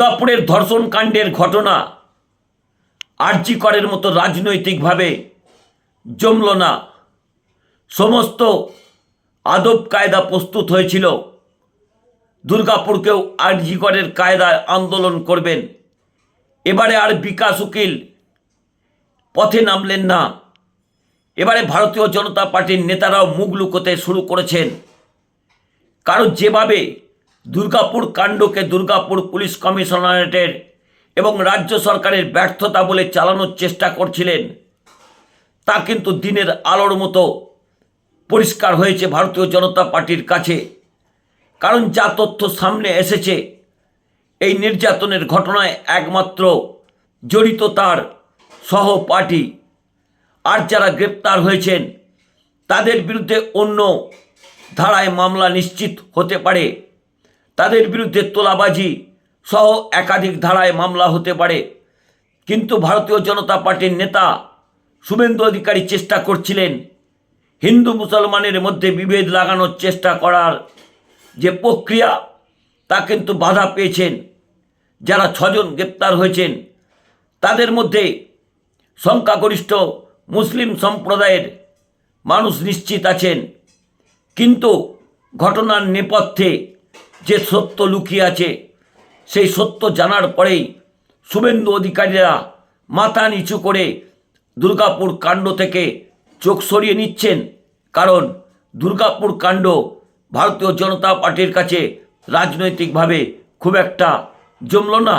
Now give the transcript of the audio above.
দুর্গাপুরের ধর্ষণ কাণ্ডের ঘটনা। আর্জি করের মতো রাজনৈতিকভাবে জমল না। সমস্ত আদব কায়দা প্রস্তুত হয়েছিল। দুর্গাপুরকেও আরজি করের কায়দায় আন্দোলন করবেন। এবারে আর বিকাশ উকিল পথে নামলেন না। এবারে ভারতীয় জনতা পার্টির নেতারাও মুখ লুকোতে শুরু করেছেন। কারণ যেভাবে দুর্গাপুর কাণ্ডকে দুর্গাপুর পুলিশ কমিশনারেটের এবং রাজ্য সরকারের ব্যর্থতা বলে চালানোর চেষ্টা করছিলেন। তা কিন্তু দিনের আলোর মতো পরিষ্কার হয়েছে ভারতীয় জনতা পার্টির কাছে। কারণ যা তথ্য সামনে এসেছে, এই নির্যাতনের ঘটনায় একমাত্র জড়িত তার সহপাঠী আর যারা গ্রেপ্তার হয়েছেন, তাদের বিরুদ্ধে অন্য ধারায় মামলা নিশ্চিত হতে পারে। তাদের বিরুদ্ধে তোলাবাজি সহ একাধিক ধারায় মামলা হতে পারে। কিন্তু ভারতীয় জনতা পার্টির নেতা শুভেন্দু অধিকারী চেষ্টা করছিলেন হিন্দু মুসলমানের মধ্যে বিভেদ লাগানোর চেষ্টা করার যে প্রক্রিয়া, তা কিন্তু বাধা পেয়েছেন। যারা ছজন গ্রেপ্তার হয়েছেন, তাদের মধ্যে সংখ্যাগরিষ্ঠ মুসলিম সম্প্রদায়ের মানুষ নিশ্চিত আছেন। কিন্তু ঘটনার নেপথ্যে যে সত্য লুকিয়ে আছে, সেই সত্য জানার পরেই শুভেন্দু অধিকারীরা মাথা নিচু করে দুর্গাপুর কাণ্ড থেকে চোখ সরিয়ে নিচ্ছেন। কারণ দুর্গাপুর কাণ্ড ভারতীয় জনতা পার্টির কাছে রাজনৈতিকভাবে খুব একটা জমল না।